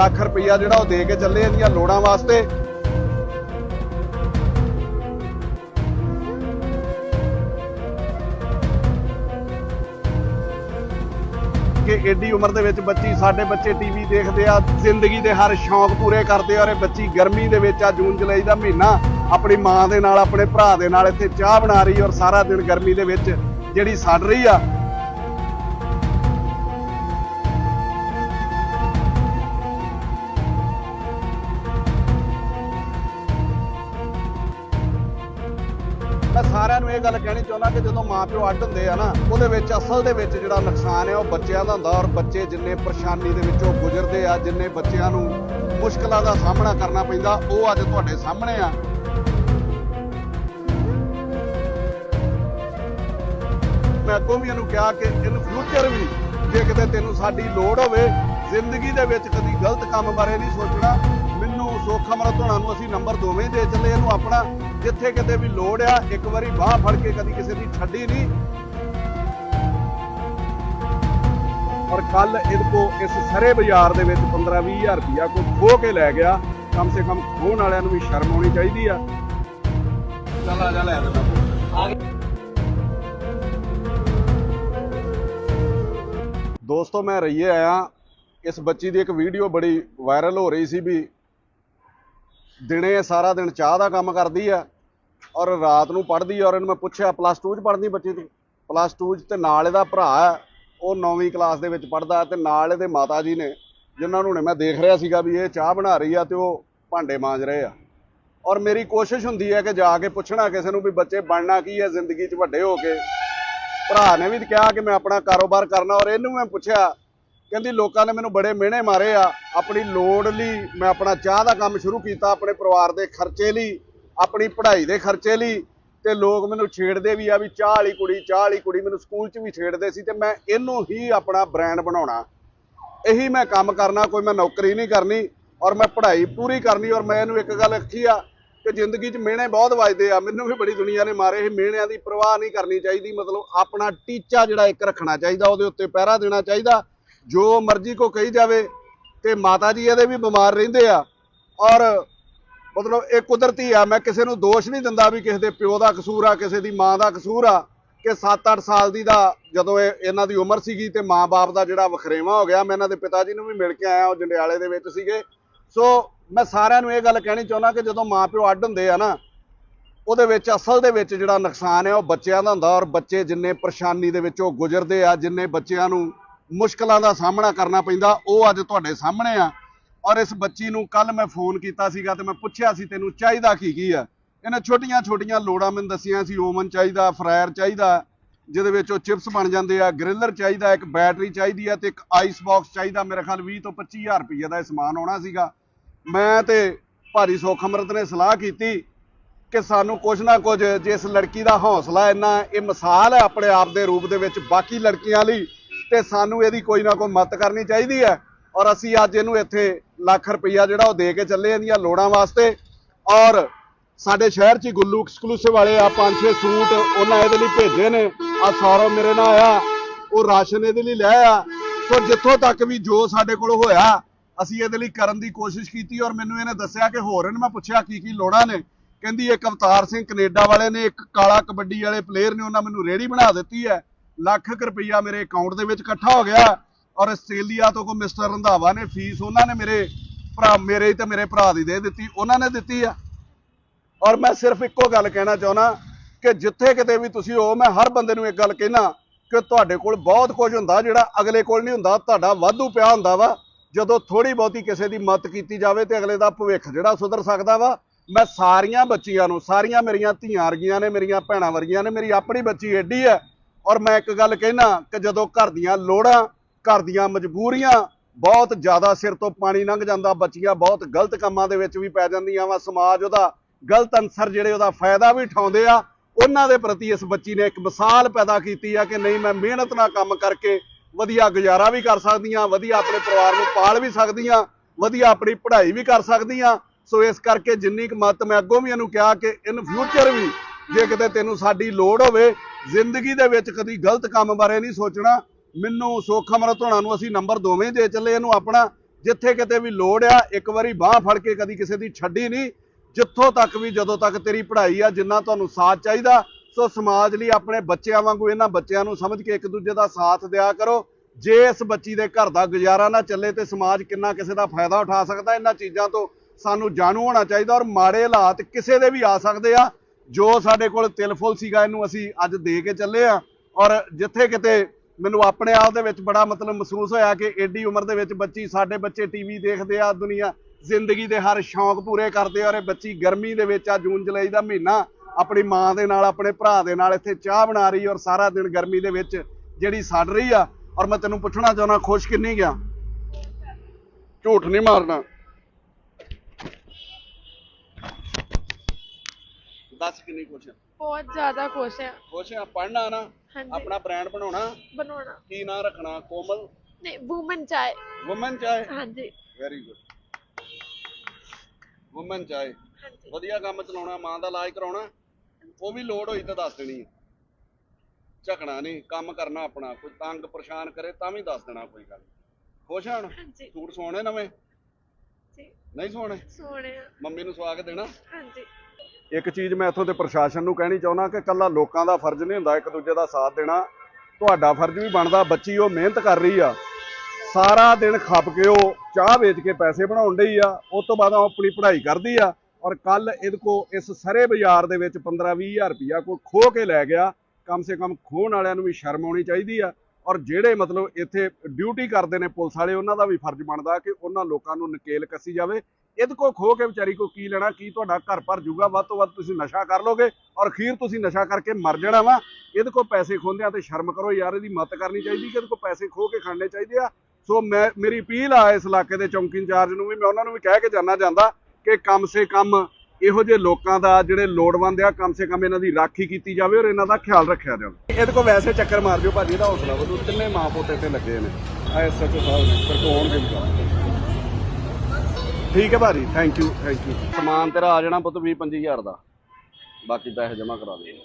ਲੱਖ ਰੁਪਈਆ ਜਿਹੜਾ ਉਹ ਦੇ ਕੇ ਚੱਲੇ ਇਹਦੀਆਂ ਲੋੜਾਂ ਵਾਸਤੇ। ਕਿ ਏਡੀ ਉਮਰ ਦੇ ਵਿੱਚ ਬੱਚੀ, ਸਾਡੇ ਬੱਚੇ ਟੀਵੀ ਦੇਖਦੇ ਆ, ਜ਼ਿੰਦਗੀ ਦੇ ਹਰ ਸ਼ੌਂਕ ਪੂਰੇ ਕਰਦੇ ਆ, ਔਰ ਇਹ ਬੱਚੀ ਗਰਮੀ ਦੇ ਵਿੱਚ ਆ, ਜੂਨ ਜੁਲਾਈ ਦਾ ਮਹੀਨਾ, ਆਪਣੀ ਮਾਂ ਦੇ ਨਾਲ, ਆਪਣੇ ਭਰਾ ਦੇ ਨਾਲ ਇੱਥੇ ਚਾਹ ਬਣਾ ਰਹੀ, ਔਰ ਸਾਰਾ ਦਿਨ ਗਰਮੀ ਦੇ ਵਿੱਚ ਜਿਹੜੀ ਸੜ ਰਹੀ ਆ ਮੈਂ ਇਹ ਗੱਲ ਕਹਿਣੀ ਚਾਹੁੰਦਾ ਕਿ ਜਦੋਂ ਮਾਪਿਓ ਅੱਡ ਹੁੰਦੇ ਆ ਨਾ, ਉਹਦੇ ਵਿੱਚ ਅਸਲ ਦੇ ਵਿੱਚ ਜਿਹੜਾ ਨੁਕਸਾਨ ਹੈ ਉਹ ਬੱਚਿਆਂ ਦਾ ਹੁੰਦਾ ਔਰ ਬੱਚੇ ਜਿੰਨੇ ਪਰੇਸ਼ਾਨੀ ਦੇ ਵਿੱਚੋਂ ਗੁਜ਼ਰਦੇ ਆ, ਜਿੰਨੇ ਬੱਚਿਆਂ ਨੂੰ ਮੁਸ਼ਕਲਾਂ ਦਾ ਸਾਹਮਣਾ ਕਰਨਾ ਪੈਂਦਾ, ਉਹ ਅੱਜ ਤੁਹਾਡੇ ਸਾਹਮਣੇ ਆ। ਮੈਂ ਅੱਗੋਂ ਵੀ ਇਹਨੂੰ ਕਿਹਾ ਕਿ ਇਨ ਫਿਊਚਰ ਵੀ ਜੇ ਕਿਤੇ ਤੈਨੂੰ ਸਾਡੀ ਲੋੜ ਹੋਵੇ, ਜ਼ਿੰਦਗੀ ਦੇ ਵਿੱਚ ਕਦੀ ਗਲਤ ਕੰਮ ਬਾਰੇ ਨਹੀਂ ਸੋਚਣਾ, ਮੈਨੂੰ ਸੋਖਾ ਮਰਤ ਹੋਣਾ ਨੂੰ ਅਸੀਂ ਨੰਬਰ ਦੋਵੇਂ ਦੇ ਚੱਲੇ, ਇਹਨੂੰ ਆਪਣਾ ਜਿੱਥੇ ਕਿਤੇ ਵੀ ਲੋੜ ਆ, ਇੱਕ ਵਾਰੀ ਬਾਹ ਫੜ ਕੇ ਕਦੀ ਕਿਸੇ ਦੀ ਛੱਡੀ ਨਹੀਂ। ਔਰ ਕੱਲ ਇਹਦੇ ਕੋ ਇਸ ਸਰੇ ਬਾਜ਼ਾਰ ਦੇ ਵਿੱਚ 15 20000 ਰੁਪਇਆ ਕੋ ਖੋ ਕੇ ਲੈ ਗਿਆ। ਕਮ ਸੇ ਕਮ ਖੋਣ ਵਾਲਿਆਂ ਨੂੰ ਵੀ ਸ਼ਰਮ ਆਉਣੀ ਚਾਹੀਦੀ ਆ। ਚੱਲ ਆ ਜਾ ਲੈ ਦੇ ਦੋਸਤੋ, ਮੈਂ ਰਹੀਏ ਆਇਆ। ਇਸ ਬੱਚੀ ਦੀ ਇੱਕ ਵੀਡੀਓ ਬੜੀ ਵਾਇਰਲ ਹੋ ਰਹੀ ਸੀ ਵੀ ਦਿਨੇ ਸਾਰਾ ਦਿਨ ਚਾਹ ਦਾ ਕੰਮ ਕਰਦੀ ਆ ਔਰ ਰਾਤ ਨੂੰ ਪੜ੍ਹਦੀ ਆ ਔਰ ਇਹਨੂੰ ਮੈਂ ਪੁੱਛਿਆ ਪਲੱਸ 2 ਚ ਪੜ੍ਹਦੀ ਬੱਚੀ ਤੂੰ? ਪਲੱਸ 2 ਚ ਤੇ ਨਾਲ ਇਹਦਾ ਭਰਾ ਉਹ 9ਵੀਂ ਕਲਾਸ ਦੇ ਵਿੱਚ ਪੜ੍ਹਦਾ ਤੇ ਨਾਲ ਇਹਦੇ ਮਾਤਾ ਜੀ ਨੇ, ਜਿਨ੍ਹਾਂ ਨੂੰ ਨੇ ਮੈਂ ਦੇਖ ਰਿਹਾ ਸੀਗਾ ਵੀ ਇਹ ਚਾਹ ਬਣਾ ਰਹੀ ਆ ਤੇ ਉਹ ਭਾਂਡੇ ਮਾਂਜ ਰਹੇ ਆ। ਔਰ ਮੇਰੀ ਕੋਸ਼ਿਸ਼ ਹੁੰਦੀ ਹੈ ਕਿ ਜਾ ਕੇ ਪੁੱਛਣਾ ਕਿਸੇ ਨੂੰ ਵੀ ਬੱਚੇ ਬਣਨਾ ਕੀ ਹੈ ਜ਼ਿੰਦਗੀ 'ਚ ਵੱਡੇ ਹੋ ਕੇ। ਭਰਾ ਨੇ ਵੀ ਕਿਹਾ ਕਿ ਮੈਂ ਆਪਣਾ ਕਾਰੋਬਾਰ ਕਰਨਾ ਔਰ ਇਹਨੂੰ ਮੈਂ ਪੁੱਛਿਆ ਕਹਿੰਦੀ ਲੋਕਾਂ ਨੇ ਮੈਨੂੰ ਬੜੇ ਮਿਹਣੇ ਮਾਰੇ ਆ, ਆਪਣੀ ਲੋੜ ਲਈ ਮੈਂ ਆਪਣਾ ਚਾਹ ਦਾ ਕੰਮ ਸ਼ੁਰੂ ਕੀਤਾ, ਆਪਣੇ ਪਰਿਵਾਰ ਦੇ ਖਰਚੇ ਲਈ, ਆਪਣੀ ਪੜ੍ਹਾਈ ਦੇ ਖਰਚੇ ਲਈ, ਤੇ ਲੋਕ ਮੈਨੂੰ ਛੇੜਦੇ ਵੀ ਆ ਵੀ ਚਾਹ ਵਾਲੀ ਕੁੜੀ, ਚਾਹ ਵਾਲੀ ਕੁੜੀ ਮੈਨੂੰ ਸਕੂਲ 'ਚ ਵੀ ਛੇੜਦੇ ਸੀ ਤੇ ਮੈਂ ਇਹਨੂੰ ਹੀ ਆਪਣਾ ਬ੍ਰਾਂਡ ਬਣਾਉਣਾ। ਇਹੀ ਮੈਂ ਕੰਮ ਕਰਨਾ, ਕੋਈ ਮੈਂ ਨੌਕਰੀ ਨਹੀਂ ਕਰਨੀ ਔਰ ਮੈਂ ਪੜ੍ਹਾਈ ਪੂਰੀ ਕਰਨੀ ਔਰ ਮੈਂ ਇਹਨੂੰ ਇੱਕ ਗੱਲ ਆਖੀ ਆ ਕਿ ਜ਼ਿੰਦਗੀ 'ਚ ਮਿਹਣੇ ਬਹੁਤ ਵੱਜਦੇ ਆ, ਮੈਨੂੰ ਵੀ ਬੜੀ ਦੁਨੀਆ ਨੇ ਮਾਰੇ, ਇਹ ਮਿਹਣਿਆਂ ਦੀ ਪਰਵਾਹ ਨਹੀਂ ਕਰਨੀ ਚਾਹੀਦੀ, ਮਤਲਬ ਆਪਣਾ ਟੀਚਾ ਜਿਹੜਾ ਇੱਕ ਰੱਖਣਾ ਚਾਹੀਦਾ, ਉਹਦੇ ਉੱਤੇ ਪਹਿਰਾ ਦੇਣਾ ਚਾਹੀਦਾ ਜੋ ਮਰਜ਼ੀ ਕੋ ਕਹੀ ਜਾਵੇ ਤੇ ਮਾਤਾ ਜੀ ਇਹਦੇ ਵੀ ਬਿਮਾਰ ਰਹਿੰਦੇ ਆ। ਔਰ ਮਤਲਬ ਇਹ ਕੁਦਰਤੀ ਆ, ਮੈਂ ਕਿਸੇ ਨੂੰ ਦੋਸ਼ ਨਹੀਂ ਦਿੰਦਾ ਵੀ ਕਿਸੇ ਦੇ ਪਿਓ ਦਾ ਕਸੂਰ ਆ, ਕਿਸੇ ਦੀ ਮਾਂ ਦਾ ਕਸੂਰ ਆ ਕਿ 7-8 ਸਾਲ ਦੀ ਦਾ ਜਦੋਂ ਇਹ ਇਹਨਾਂ ਦੀ ਉਮਰ ਸੀਗੀ ਤੇ ਮਾਂ-ਬਾਪ ਦਾ ਜਿਹੜਾ ਵਖਰੇਵਾ ਹੋ ਗਿਆ, ਮੈਂ ਇਹਨਾਂ ਦੇ ਪਿਤਾ ਜੀ ਨੂੰ ਵੀ ਮਿਲ ਕੇ ਆਇਆ ਉਹ ਜੰਡਿਆਲੇ ਦੇ ਵਿੱਚ ਸੀਗੇ। ਸੋ ਮੈਂ ਸਾਰਿਆਂ ਨੂੰ ਇਹ ਗੱਲ ਕਹਿਣੀ ਚਾਹੁੰਦਾ ਕਿ ਜਦੋਂ ਮਾਂ ਪਿਓ ਅੱਡ ਹੁੰਦੇ ਆ ਨਾ, ਉਹਦੇ ਵਿੱਚ ਅਸਲ ਦੇ ਵਿੱਚ ਜਿਹੜਾ ਨੁਕਸਾਨ ਹੈ ਉਹ ਬੱਚਿਆਂ ਦਾ ਹੁੰਦਾ ਔਰ ਬੱਚੇ ਜਿੰਨੇ ਪਰੇਸ਼ਾਨੀ ਦੇ ਵਿੱਚ ਉਹ ਗੁਜ਼ਰਦੇ ਆ, ਜਿੰਨੇ ਬੱਚਿਆਂ ਨੂੰ ਮੁਸ਼ਕਲਾਂ ਦਾ ਸਾਹਮਣਾ ਕਰਨਾ ਪੈਂਦਾ, ਉਹ ਅੱਜ ਤੁਹਾਡੇ ਸਾਹਮਣੇ ਆ। ਔਰ ਇਸ ਬੱਚੀ ਨੂੰ ਕੱਲ ਮੈਂ ਫੋਨ ਕੀਤਾ ਸੀਗਾ ਤੇ ਮੈਂ ਪੁੱਛਿਆ ਸੀ, ਤੈਨੂੰ ਚਾਹੀਦਾ ਕੀ ਕੀ ਆ? ਇਹਨੇ ਛੋਟੀਆਂ ਛੋਟੀਆਂ ਲੋੜਾਂ ਮੈਨੂੰ ਦੱਸੀਆਂ ਸੀ, ਓਵਨ ਚਾਹੀਦਾ, ਫਰਾਇਰ ਚਾਹੀਦਾ, ਜਿਹਦੇ ਵਿੱਚ ਉਹ ਚਿਪਸ ਬਣ ਜਾਂਦੇ ਆ, ਗ੍ਰਿਲਰ ਚਾਹੀਦਾ, ਇੱਕ ਬੈਟਰੀ ਚਾਹੀਦੀ ਆ ਤੇ ਇੱਕ ਆਈਸ ਬਾਕਸ ਚਾਹੀਦਾ। ਮੇਰੇ ਖਿਆਲ 20 ਤੋਂ 25000 ਰੁਪਏ ਦਾ ਇਹ ਸਮਾਨ ਆਉਣਾ ਸੀਗਾ। ਮੈਂ ਤੇ ਭਾਰੀ ਸੁੱਖ ਅੰਮ੍ਰਿਤ ਨੇ ਸਲਾਹ ਕੀਤੀ ਕਿ ਸਾਨੂੰ ਕੁਝ ਨਾ ਕੁਝ ਜਿਸ ਲੜਕੀ ਦਾ ਹੌਸਲਾ ਇੰਨਾ, ਇਹ ਮਿਸਾਲ ਹੈ ਆਪਣੇ ਆਪ ਦੇ ਰੂਪ ਦੇ ਵਿੱਚ, ਬਾਕੀ ਲੜਕੀਆਂ ਲਈ ਤੇ ਸਾਨੂੰ ਇਹਦੀ ਕੋਈ ਨਾ ਕੋਈ ਮਦਦ ਕਰਨੀ ਚਾਹੀਦੀ ਹੈ। ਔਰ ਅਸੀਂ ਅੱਜ ਇਹਨੂੰ ਇੱਥੇ ਲੱਖ ਰੁਪਈਆ ਜਿਹੜਾ ਉਹ ਦੇ ਕੇ ਚੱਲੇ ਇਹਦੀਆਂ ਲੋੜਾਂ ਵਾਸਤੇ। ਔਰ ਸਾਡੇ ਸ਼ਹਿਰ 'ਚ ਹੀ ਗੁੱਲੂ ਐਕਸਕਲੂਸਿਵ ਵਾਲੇ ਆ, ਪੰਜ ਛੇ ਸੂਟ ਉਹਨਾਂ ਇਹਦੇ ਲਈ ਭੇਜੇ ਨੇ। ਆ ਸੌਰਵ ਮੇਰੇ ਨਾਲ ਆਇਆ, ਉਹ ਰਾਸ਼ਨ ਇਹਦੇ ਲਈ ਲੈ ਆ। ਸੋ ਜਿੱਥੋਂ ਤੱਕ ਵੀ ਜੋ ਸਾਡੇ ਕੋਲ ਹੋਇਆ, ਅਸੀਂ ਇਹਦੇ ਲਈ ਕਰਨ ਦੀ ਕੋਸ਼ਿਸ਼ ਕੀਤੀ ਔਰ ਮੈਨੂੰ ਇਹਨੇ ਦੱਸਿਆ ਕਿ ਹੋਰ ਇਹਨੂੰ ਮੈਂ ਪੁੱਛਿਆ ਕੀ ਕੀ ਲੋੜਾਂ ਨੇ। ਕਹਿੰਦੀ ਇੱਕ ਅਵਤਾਰ ਸਿੰਘ ਕੈਨੇਡਾ ਵਾਲੇ ਨੇ, ਇੱਕ ਕਾਲਾ ਕਬੱਡੀ ਵਾਲੇ ਪਲੇਅਰ ਨੇ, ਉਹਨਾਂ ਮੈਨੂੰ ਰੇੜੀ ਬਣਾ ਦਿੱਤੀ ਹੈ। ਲੱਖ ਕੁ ਰੁਪਈਆ ਮੇਰੇ ਅਕਾਊਂਟ ਦੇ ਵਿੱਚ ਇਕੱਠਾ ਹੋ ਗਿਆ ਔਰ ਆਸਟ੍ਰੇਲੀਆ ਤੋਂ ਕੋ ਮਿਸਟਰ ਰੰਧਾਵਾ ਨੇ ਫੀਸ ਉਹਨਾਂ ਨੇ ਮੇਰੇ ਭਰਾ, ਮੇਰੇ ਤੇ ਮੇਰੇ ਭਰਾ ਦੀ ਦੇ ਦਿੱਤੀ, ਉਹਨਾਂ ਨੇ ਦਿੱਤੀ ਆ। ਔਰ ਮੈਂ ਸਿਰਫ ਇੱਕੋ ਗੱਲ ਕਹਿਣਾ ਚਾਹੁੰਦਾ ਕਿ ਜਿੱਥੇ ਕਿਤੇ ਵੀ ਤੁਸੀਂ ਹੋ, ਮੈਂ ਹਰ ਬੰਦੇ ਨੂੰ ਇੱਕ ਗੱਲ ਕਹਿਣਾ ਕਿ ਤੁਹਾਡੇ ਕੋਲ ਬਹੁਤ ਕੁਝ ਹੁੰਦਾ ਜਿਹੜਾ ਅਗਲੇ ਕੋਲ ਨਹੀਂ ਹੁੰਦਾ, ਤੁਹਾਡਾ ਵਾਧੂ ਪਿਆ ਹੁੰਦਾ ਵਾ। ਜਦੋਂ ਥੋੜੀ ਬਹੁਤੀ ਕਿਸੇ ਦੀ ਮਦਦ ਕੀਤੀ ਜਾਵੇ ਤੇ ਅਗਲੇ ਦਾ ਭਵਿੱਖ ਜਿਹੜਾ ਸੁਧਰ ਸਕਦਾ ਵਾ। ਮੈਂ ਸਾਰੀਆਂ ਬੱਚੀਆਂ ਨੂੰ, ਸਾਰੀਆਂ ਮੇਰੀਆਂ ਧੀਆਂ ਵਰਗੀਆਂ ਨੇ, ਮੇਰੀਆਂ ਭੈਣਾਂ ਵਰਗੀਆਂ ਨੇ, ਮੇਰੀ ਆਪਣੀ ਬੱਚੀ ਐਡੀ ਹੈ ਔਰ ਮੈਂ ਇੱਕ ਗੱਲ ਕਹਿਣਾ ਕਿ ਜਦੋਂ ਘਰ ਦੀਆਂ ਲੋੜਾਂ, ਘਰ ਦੀਆਂ ਮਜਬੂਰੀਆਂ ਬਹੁਤ ਜ਼ਿਆਦਾ ਸਿਰ ਤੋਂ ਪਾਣੀ ਲੰਘ ਜਾਂਦਾ, ਬੱਚੀਆਂ ਬਹੁਤ ਗਲਤ ਕੰਮਾਂ ਦੇ ਵਿੱਚ ਵੀ ਪੈ ਜਾਂਦੀਆਂ ਵਾ, ਸਮਾਜ ਉਹਦਾ ਗਲਤ ਅਨਸਰ ਜਿਹੜੇ ਉਹਦਾ ਫਾਇਦਾ ਵੀ ਉਠਾਉਂਦੇ ਆ, ਉਹਨਾਂ ਦੇ ਪ੍ਰਤੀ ਇਸ ਬੱਚੀ ਨੇ ਇੱਕ ਮਿਸਾਲ ਪੈਦਾ ਕੀਤੀ ਆ ਕਿ ਨਹੀਂ, ਮੈਂ ਮਿਹਨਤ ਨਾਲ ਕੰਮ ਕਰਕੇ ਵਧੀਆ ਗੁਜ਼ਾਰਾ ਵੀ ਕਰ ਸਕਦੀਆਂ, ਵਧੀਆ ਆਪਣੇ ਪਰਿਵਾਰ ਨੂੰ ਪਾਲ ਵੀ ਸਕਦੀਆਂ, ਵਧੀਆ ਆਪਣੀ ਪੜ੍ਹਾਈ ਵੀ ਕਰ ਸਕਦੀਆਂ। ਸੋ ਇਸ ਕਰਕੇ ਜਿੰਨੀ ਕੁ ਮੱਤ ਮੈਂ ਅੱਗੋਂ ਵੀ ਇਹਨੂੰ ਕਿਹਾ ਕਿ ਇਨ ਫਿਊਚਰ ਵੀ ਜੇ ਕਿਤੇ ਤੈਨੂੰ ਸਾਡੀ ਲੋੜ ਹੋਵੇ, ਜ਼ਿੰਦਗੀ ਦੇ ਵਿੱਚ ਕਦੀ ਗਲਤ ਕੰਮ ਬਾਰੇ ਨਹੀਂ ਸੋਚਣਾ, ਮੈਨੂੰ ਸੁੱਖ ਅਮਰਤ ਹੋਣਾ ਨੂੰ ਅਸੀਂ ਨੰਬਰ ਦੋਵੇਂ ਦੇ ਚੱਲੇ, ਇਹਨੂੰ ਆਪਣਾ ਜਿੱਥੇ ਕਿਤੇ ਵੀ ਲੋੜ ਆ, ਇੱਕ ਵਾਰੀ ਬਾਹ ਫੜ ਕੇ ਕਦੀ ਕਿਸੇ ਦੀ ਛੱਡੀ ਨਹੀਂ। ਜਿੱਥੋਂ ਤੱਕ ਵੀ ਜਦੋਂ ਤੱਕ ਤੇਰੀ ਪੜ੍ਹਾਈ ਆ, ਜਿੰਨਾ ਤੁਹਾਨੂੰ ਸਾਥ ਚਾਹੀਦਾ, ਸੋ ਸਮਾਜ ਲਈ ਆਪਣੇ ਬੱਚਿਆਂ ਵਾਂਗੂ ਇਹਨਾਂ ਬੱਚਿਆਂ ਨੂੰ ਸਮਝ ਕੇ ਇੱਕ ਦੂਜੇ ਦਾ ਸਾਥ ਦਿਆ ਕਰੋ। ਜੇ ਇਸ ਬੱਚੀ ਦੇ ਘਰ ਦਾ ਗੁਜ਼ਾਰਾ ਨਾ ਚੱਲੇ ਤੇ ਸਮਾਜ ਕਿੰਨਾ ਕਿਸੇ ਦਾ ਫਾਇਦਾ ਉਠਾ ਸਕਦਾ, ਇਹਨਾਂ ਚੀਜ਼ਾਂ ਤੋਂ ਸਾਨੂੰ ਜਾਣੂ ਹੋਣਾ ਚਾਹੀਦਾ ਔਰ ਮਾੜੇ ਹਾਲਾਤ ਕਿਸੇ ਦੇ ਵੀ ਆ ਸਕਦੇ ਆ। ਜੋ ਸਾਡੇ ਕੋਲ ਤਿਲ ਫੁੱਲ ਸੀਗਾ, ਇਹਨੂੰ ਅਸੀਂ ਅੱਜ ਦੇ ਕੇ ਚੱਲੇ ਆ ਔਰ ਜਿੱਥੇ ਕਿਤੇ ਮੈਨੂੰ ਆਪਣੇ ਆਪ ਦੇ ਵਿੱਚ ਬੜਾ ਮਤਲਬ ਮਹਿਸੂਸ ਹੋਇਆ ਕਿ ਐਡੀ ਉਮਰ ਦੇ ਵਿੱਚ ਬੱਚੀ, ਸਾਡੇ ਬੱਚੇ ਟੀਵੀ ਦੇਖਦੇ ਆ, ਦੁਨੀਆ ਜ਼ਿੰਦਗੀ ਦੇ ਹਰ ਸ਼ੌਂਕ ਪੂਰੇ ਕਰਦੇ ਆ, ਔਰ ਇਹ ਬੱਚੀ ਗਰਮੀ ਦੇ ਵਿੱਚ ਆ, ਜੂਨ ਜੁਲਾਈ ਦਾ ਮਹੀਨਾ, ਆਪਣੀ ਮਾਂ ਦੇ ਨਾਲ, ਆਪਣੇ ਭਰਾ ਦੇ ਨਾਲ ਇੱਥੇ ਚਾਹ ਬਣਾ ਰਹੀ, ਔਰ ਸਾਰਾ ਦਿਨ ਗਰਮੀ ਦੇ ਵਿੱਚ ਜਿਹੜੀ ਸੜ ਰਹੀ ਆ। ਔਰ ਮੈਂ ਤੈਨੂੰ ਪੁੱਛਣਾ ਚਾਹੁੰਦਾ, ਖੁਸ਼ ਕਿੰਨੀ ਗਿਆ? ਝੂਠ ਨਹੀਂ ਮਾਰਨਾ। ਦੱਸ ਕਿੰਨੀ ਖੁਸ਼ ਆ? ਬਹੁਤ ਜ਼ਿਆਦਾ ਖੁਸ਼ ਹੈ ਖੁਸ਼ ਆ ਪੜਨਾ ਨਾ ਹਾਂਜੀ। ਆਪਣਾ ਬ੍ਰਾਂਡ ਬਣਾਉਣਾ ਬਣਾਉਣਾ। ਕੀ ਨਾਂ ਰੱਖਣਾ ਕੋਮਲ? ਨਹੀਂ ਵੂਮਨ ਚਾਹੇ ਵੂਮਨ ਚਾਹੇ ਹਾਂਜੀ। ਵੈਰੀ ਗੁੱਡ ਵੂਮਨ ਚਾਹੇ ਹਾਂਜੀ। ਵਧੀਆ ਕੰਮ ਚਲਾਉਣਾ ਮਾਂ ਦਾ ਇਲਾਜ ਕਰਾਉਣਾ ਉਹ ਵੀ ਲੋੜ ਹੋਈ ਤਾਂ ਦੱਸ ਦੇਣੀ ਹੈ ਝਕਣਾ ਨਹੀਂ ਕੰਮ ਕਰਨਾ ਆਪਣਾ ਕੋਈ ਤੰਗ ਪਰੇਸ਼ਾਨ ਕਰੇ ਤਾਂ ਵੀ ਦੱਸ ਦੇਣਾ ਕੋਈ ਗੱਲ। ਨੀ। ਖੁਸ਼ ਹਣ? ਹਾਂਜੀ। ਸੂਟ ਸੋਹਣੇ ਨਵੇਂ? ਜੀ। ਨਹੀਂ ਸੋਹਣੇ ਸੋਹਣੇ ਆ। ਮੰਮੀ ਨੂੰ ਸਵਾ ਕੇ ਦੇਣਾ? ਹਾਂਜੀ। ਇੱਕ ਚੀਜ਼ ਮੈਂ ਇੱਥੋਂ ਦੇ ਪ੍ਰਸ਼ਾਸਨ ਨੂੰ ਕਹਿਣੀ ਚਾਹੁੰਦਾ ਕਿ ਕੱਲਾ ਲੋਕਾਂ ਦਾ ਫਰਜ਼ ਨਹੀਂ ਹੁੰਦਾ ਇੱਕ ਦੂਜੇ ਦਾ ਸਾਥ ਦੇਣਾ। ਤੁਹਾਡਾ ਫਰਜ਼ ਵੀ ਬਣਦਾ, ਬੱਚੀ ਉਹ ਮਿਹਨਤ ਕਰ ਰਹੀ ਆ। ਸਾਰਾ ਦਿਨ ਖੱਪ ਕੇ ਉਹ ਚਾਹ ਵੇਚ ਕੇ ਪੈਸੇ ਬਣਾਉਣ ਡਈ ਆ, ਉਸ ਤੋਂ ਬਾਅਦ ਉਹ ਆਪਣੀ ਪੜ੍ਹਾਈ ਕਰਦੀ ਆ ਔਰ ਕੱਲ ਇਹਦੇ ਕੋ ਇਸ ਸਰੇ ਬਾਜ਼ਾਰ ਦੇ ਵਿੱਚ 15 ਹਜ਼ਾਰ ਰੁਪਇਆ ਕੋਈ ਖੋ ਕੇ ਲੈ ਗਿਆ, ਕਮ ਸੇ ਕਮ ਖੋਹਣ ਵਾਲਿਆਂ ਨੂੰ ਵੀ ਸ਼ਰਮ ਆਉਣੀ ਚਾਹੀਦੀ ਆ। ਔਰ ਜਿਹੜੇ ਮਤਲਬ ਇੱਥੇ ਡਿਊਟੀ ਕਰਦੇ ਨੇ ਪੁਲਿਸ ਵਾਲੇ, ਉਹਨਾਂ ਦਾ ਵੀ ਫਰਜ਼ ਬਣਦਾ ਕਿ ਉਹਨਾਂ ਲੋਕਾਂ ਨੂੰ ਨਕੇਲ ਕੱਸੀ ਜਾਵੇ। ਇਹਦੇ ਕੋ ਖੋ ਕੇ ਵਿਚਾਰੀ ਕੋ ਕੀ ਲੈਣਾ, ਕੀ ਤੁਹਾਡਾ ਘਰ ਭਰ ਜੂਗਾ, ਵੱਧ ਤੋਂ ਵੱਧ ਤੁਸੀਂ ਨਸ਼ਾ ਕਰ ਲੋਗੇ ਔਰ ਖੀਰ ਤੁਸੀਂ ਨਸ਼ਾ ਕਰਕੇ ਮਰ ਜਾਣਾ ਵਾ। ਇਹਦੇ ਕੋ ਪੈਸੇ ਖੋਹਦਿਆਂ ਤੇ ਸ਼ਰਮ ਕਰੋ ਯਾਰ, ਇਹਦੀ ਮਦਦ ਕਰਨੀ ਚਾਹੀਦੀ ਕਿ ਇਹਦੇ ਕੋ ਪੈਸੇ ਖੋ ਕੇ ਖਾਣੇ ਚਾਹੀਦੇ ਆ। ਸੋ ਮੈਂ, ਮੇਰੀ ਅਪੀਲ ਆ ਇਸ ਇਲਾਕੇ ਦੇ ਚੌਂਕੀ ਇੰਚਾਰਜ ਨੂੰ ਵੀ, ਮੈਂ ਉਹਨਾਂ ਨੂੰ ਵੀ ਕਹਿ ਕੇ ਜਾਣਾ ਜਾਂਦਾ ਕਿ ਕਮ ਸੇ ਕਮ ਇਹੋ ਜਿਹੇ ਲੋਕਾਂ ਦਾ ਜਿਹੜੇ ਲੋੜਵੰਦ ਆ, ਕਮ ਸੇ ਕਮ ਇਹਨਾਂ ਦੀ ਰਾਖੀ ਕੀਤੀ ਜਾਵੇ ਔਰ ਇਹਨਾਂ ਦਾ ਖਿਆਲ ਰੱਖਿਆ ਜਾਵੇ। ਇਹਦੇ ਕੋ ਵੈਸੇ ਚੱਕਰ ਮਾਰ ਦਿਓ ਭਾਜੀ ਦਾ ਹੌਸਲਾ ਵਧੂ। ਤਿੰਨੇ ਮਾਂ ਪੁੱਤ ਇੱਥੇ ਲੱਗੇ ਨੇ? ਐਸਐਚਓ ਸਾਹਿਬ ਨੇ ਪਰ ਕੋ ਆਉਣਗੇ ਵੀ ਠੀਕ ਹੈ ਭਾਜੀ ਥੈਂਕ ਯੂ ਥੈਂਕ ਯੂ ਸਮਾਨ ਤੇਰਾ ਆ ਜਾਣਾ ਪੁੱਤ 20 25000 ਦਾ। ਬਾਕੀ ਪੈਸੇ ਜਮ੍ਹਾਂ ਕਰਾ ਦੇ।